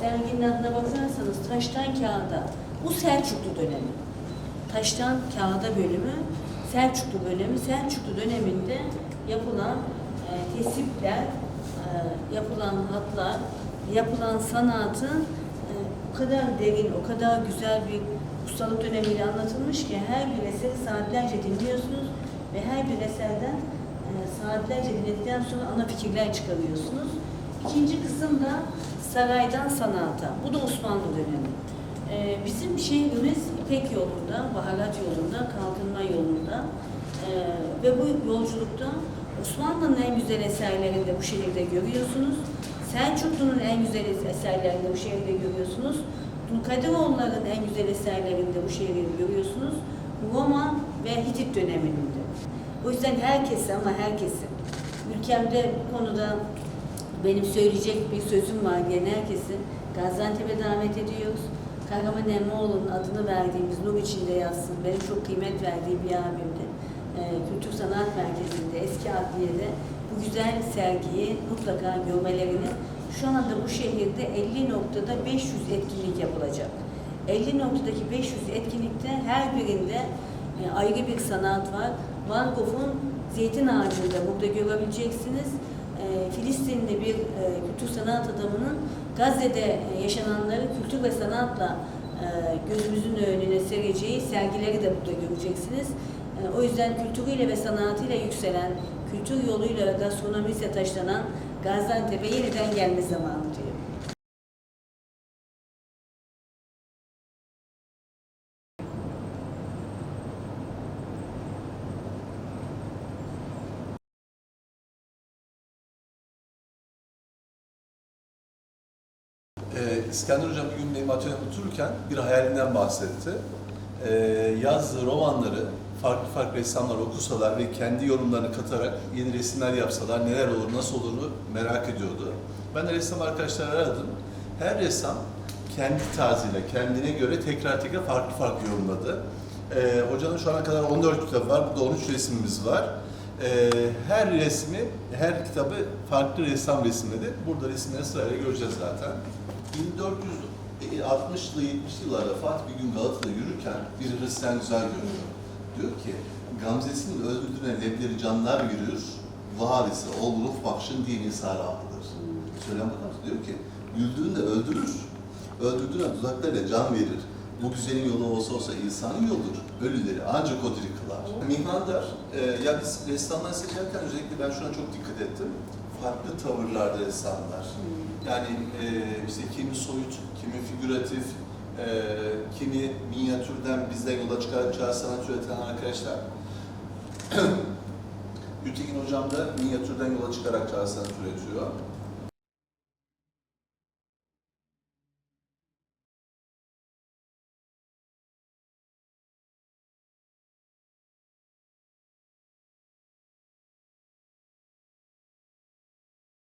serginin adına bakarsanız taştan kağıda. Bu Selçuklu dönemi. Taştan kağıda bölümü Selçuklu dönemi. Selçuklu döneminde yapılan e, tesipler, e, yapılan hatlar, yapılan sanatın e, o kadar derin, o kadar güzel bir ustalık dönemiyle anlatılmış ki her bir eseri saatlerce dinliyorsunuz ve her bir eserden e, saatlerce dinledikten sonra ana fikirler çıkarıyorsunuz. İkinci kısım da saraydan sanata. Bu da Osmanlı dönemi. E, bizim şehrimiz İpek yolunda, baharat yolunda, kalkınma yolunda e, ve bu yolculukta Osmanlı'nın en güzel eserlerini de bu şehirde görüyorsunuz. Selçuklu'nun en güzel eserlerini de bu şehirde görüyorsunuz. Dulkadiroğulların en güzel eserlerini de bu şehirde görüyorsunuz. Roma ve Hitit döneminde. O yüzden herkese ama herkese ülkemde bu konuda benim söyleyecek bir sözüm var gene herkesi. Gaziantep'e davet ediyoruz. Kahraman Emmoğlu'nun adını verdiğimiz Nur içinde yazsın. Benim çok kıymet verdiğim bir abimdi. Ee, Kültür Sanat Merkezi'nde, eski adliyede bu güzel sergiyi mutlaka görmelerini şu anda bu şehirde 50 noktada 500 etkinlik yapılacak. 50 noktadaki 500 etkinlikte her birinde e, ayrı bir sanat var. Van Gogh'un Zeytin Ağacı'nda burada görebileceksiniz. E, Filistinli bir e, kültür sanat adamının Gazze'de e, yaşananları kültür ve sanatla gözümüzün önüne sereceği sergileri de burada göreceksiniz. O yüzden kültürüyle ve sanatıyla yükselen, kültür yoluyla ve gastronomisiyle taşlanan Gaziantep'e yeniden gelme zamanı diyor. Ee, İskender Hocam bir gün benim atölyemde otururken bir hayalinden bahsetti. Ee, yazdığı romanları farklı farklı ressamlar okusalar ve kendi yorumlarını katarak yeni resimler yapsalar neler olur, nasıl olurunu merak ediyordu. Ben de ressam arkadaşlar aradım. Her ressam kendi tarzıyla, kendine göre tekrar tekrar farklı farklı yorumladı. Ee, hocanın şu ana kadar 14 kitabı var, burada 13 resmimiz var. Ee, her resmi, her kitabı farklı ressam resimledi. Burada resimleri sırayla göreceğiz zaten. 1460'lı 70'li yıllarda Fatih bir gün Galata'da yürürken bir Hristiyan güzel görüyor. Diyor ki, Gamzesinin öldürdüğüne lebleri canlar yürür, varisi ol ruh bakşın dini sarahıdır. Söyleyen bakar mısın? Diyor ki, güldüğünde öldürür, öldürdüğüne dudaklarıyla can verir. Bu güzelin yolu olsa olsa insanın yoludur. Ölüleri ancak o diri kılar. Mihmandar, e, ya biz ressamları seçerken özellikle ben şuna çok dikkat ettim. Farklı tavırlarda ressamlar. Yani e, işte figüratif, e, kimi minyatürden bizden yola çıkarak çağ sanat üreten arkadaşlar. Gültekin Hocam da minyatürden yola çıkarak çağ sanat üretiyor.